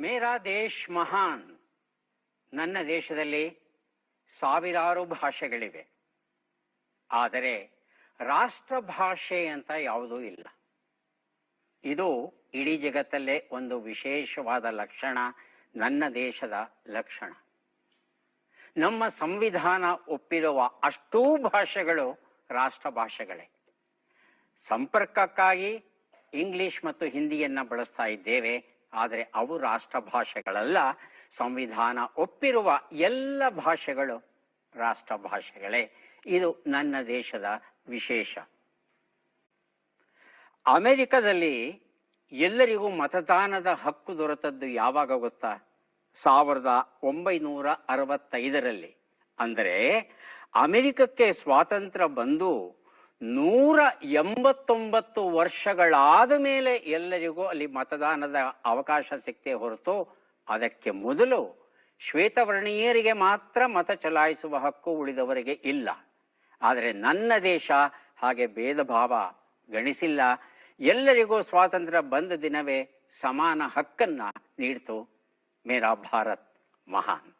ಮೇರಾ ದೇಶ್ ಮಹಾನ್. ನನ್ನ ದೇಶದಲ್ಲಿ ಸಾವಿರಾರು ಭಾಷೆಗಳಿವೆ. ಆದರೆ ರಾಷ್ಟ್ರ ಭಾಷೆ ಅಂತ ಯಾವುದೂ ಇಲ್ಲ. ಇದು ಇಡೀ ಜಗತ್ತಲ್ಲೇ ಒಂದು ವಿಶೇಷವಾದ ಲಕ್ಷಣ, ನನ್ನ ದೇಶದ ಲಕ್ಷಣ. ನಮ್ಮ ಸಂವಿಧಾನ ಒಪ್ಪಿರುವ ಅಷ್ಟೂ ಭಾಷೆಗಳು ರಾಷ್ಟ್ರ ಭಾಷೆಗಳೇ. ಸಂಪರ್ಕಕ್ಕಾಗಿ ಇಂಗ್ಲಿಷ್ ಮತ್ತು ಹಿಂದಿಯನ್ನ ಬಳಸ್ತಾ ಇದ್ದೇವೆ. ಆದರೆ ಅವು ರಾಷ್ಟ್ರ ಭಾಷೆಗಳಲ್ಲ ಸಂವಿಧಾನ ಒಪ್ಪಿರುವ ಎಲ್ಲ ಭಾಷೆಗಳು ರಾಷ್ಟ್ರ ಭಾಷೆಗಳೇ ಇದು ನನ್ನ ದೇಶದ ವಿಶೇಷ. ಅಮೆರಿಕದಲ್ಲಿ ಎಲ್ಲರಿಗೂ ಮತದಾನದ ಹಕ್ಕು ದೊರೆತದ್ದು ಯಾವಾಗ ಗೊತ್ತಾ? ಸಾವಿರದ ಒಂಬೈನೂರ ಅರವತ್ತೈದರಲ್ಲಿ. ಅಂದರೆ ಅಮೆರಿಕಕ್ಕೆ ಸ್ವಾತಂತ್ರ್ಯ ಬಂದು ನೂರ ಎಂಬತ್ತೊಂಬತ್ತು ವರ್ಷಗಳಾದ ಮೇಲೆ ಎಲ್ಲರಿಗೂ ಅಲ್ಲಿ ಮತದಾನದ ಅವಕಾಶ ಸಿಕ್ತೇ ಹೊರತು ಅದಕ್ಕೆ ಮೊದಲು ಶ್ವೇತವರ್ಣೀಯರಿಗೆ ಮಾತ್ರ ಮತ ಚಲಾಯಿಸುವ ಹಕ್ಕು ಉಳಿದವರಿಗೆ ಇಲ್ಲ. ಆದರೆ ನನ್ನ ದೇಶ ಹಾಗೆ ಭೇದ ಭಾವ ಗಣಿಸಿಲ್ಲ ಎಲ್ಲರಿಗೂ ಸ್ವಾತಂತ್ರ್ಯ ಬಂದ ದಿನವೇ ಸಮಾನ ಹಕ್ಕನ್ನ ನೀಡ್ತು ಮೇರಾ ಭಾರತ್ ಮಹಾನ್.